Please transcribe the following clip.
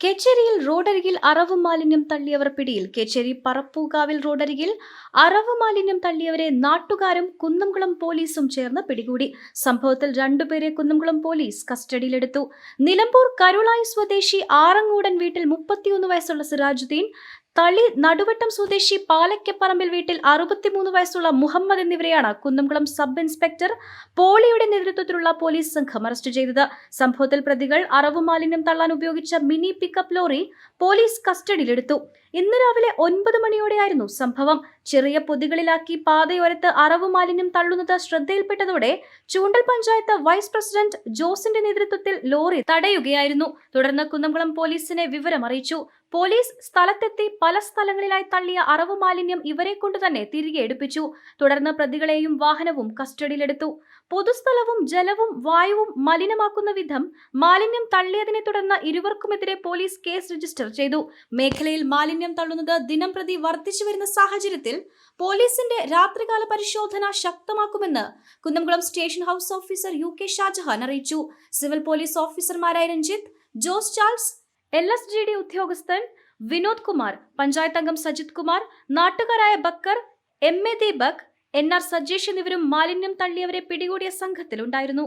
കേച്ചേരിയിൽ റോഡരികിൽ അറവ് മാലിന്യം തള്ളിയവർ പിടിയിൽ. കെച്ചേരി പറപ്പൂകാവിൽ റോഡരികിൽ അറവ് മാലിന്യം തള്ളിയവരെ നാട്ടുകാരും കുന്നംകുളം പോലീസും ചേർന്ന് പിടികൂടി. സംഭവത്തിൽ രണ്ടുപേരെ കുന്നംകുളം പോലീസ് കസ്റ്റഡിയിലെടുത്തു. നിലമ്പൂർ കരുളായി സ്വദേശി ആറങ്ങൂടൻ വീട്ടിൽ മുപ്പത്തിയൊന്ന് വയസ്സുള്ള സിറാജുദ്ദീൻ തളി നടുവട്ടം സ്വദേശി പാലക്കപ്പറമ്പിൽ വീട്ടിൽ അറുപത്തിമൂന്ന് വയസ്സുള്ള മുഹമ്മദ് എന്നിവരെയാണ് കുന്നംകുളം സബ് ഇൻസ്പെക്ടർ പോളിയുടെ നേതൃത്വത്തിലുള്ള പോലീസ് സംഘം അറസ്റ്റ് ചെയ്തത്. സംഭവത്തിൽ പ്രതികൾ അറവ് മാലിന്യം തള്ളാൻ ഉപയോഗിച്ച മിനി പിക്കപ്പ് ലോറി പോലീസ് കസ്റ്റഡിയിലെടുത്തു. ഇന്ന് രാവിലെ ഒൻപത് മണിയോടെയായിരുന്നു സംഭവം. ചെറിയ പൊതികളിലാക്കി പാതയോരത്ത് അറവ് മാലിന്യം തള്ളുന്നത് ശ്രദ്ധയിൽപ്പെട്ടതോടെ ചൂണ്ടൽ പഞ്ചായത്ത് വൈസ് പ്രസിഡന്റ് ജോസിന്റെ നേതൃത്വത്തിൽ ലോറി തടയുകയായിരുന്നു. തുടർന്ന് കുന്നംകുളം പോലീസിനെ വിവരം അറിയിച്ചു പോലീസ് സ്ഥലത്തെത്തി പല സ്ഥലങ്ങളിലായി തള്ളിയ അറവ് മാലിന്യം ഇവരെ കൊണ്ട് തന്നെ തിരികെ എടുപ്പിച്ചു. തുടർന്ന് പ്രതികളെയും വാഹനവും കസ്റ്റഡിയിലെടുത്തു. പൊതുസ്ഥലവും ജലവും വായുവും മലിനമാക്കുന്ന വിധം മാലിന്യം തള്ളിയതിനെ തുടർന്ന് ഇരുവർക്കുമെതിരെ പോലീസ് കേസ് രജിസ്റ്റർ ചെയ്തു. മേഖലയിൽ മാലിന്യം തള്ളുന്നത് ദിനം പ്രതി വർദ്ധിച്ചു വരുന്ന സാഹചര്യത്തിൽ പോലീസിന്റെ രാത്രികാല പരിശോധന ശക്തമാക്കുമെന്ന് Kunnamkulam station house officer U K Shajahan അറിയിച്ചു. സിവിൽ പോലീസ് ഓഫീസർമാരായ Ranjith Jose Charles L S G D ഉദ്യോഗസ്ഥൻ വിനോദ് കുമാർ പഞ്ചായത്ത് അംഗം സജിത് കുമാർ നാട്ടുകാരായ Bakkar M A Deepak N R Sajesh എന്നിവരും മാലിന്യം തള്ളിയവരെ പിടികൂടിയ സംഘത്തിലുണ്ടായിരുന്നു.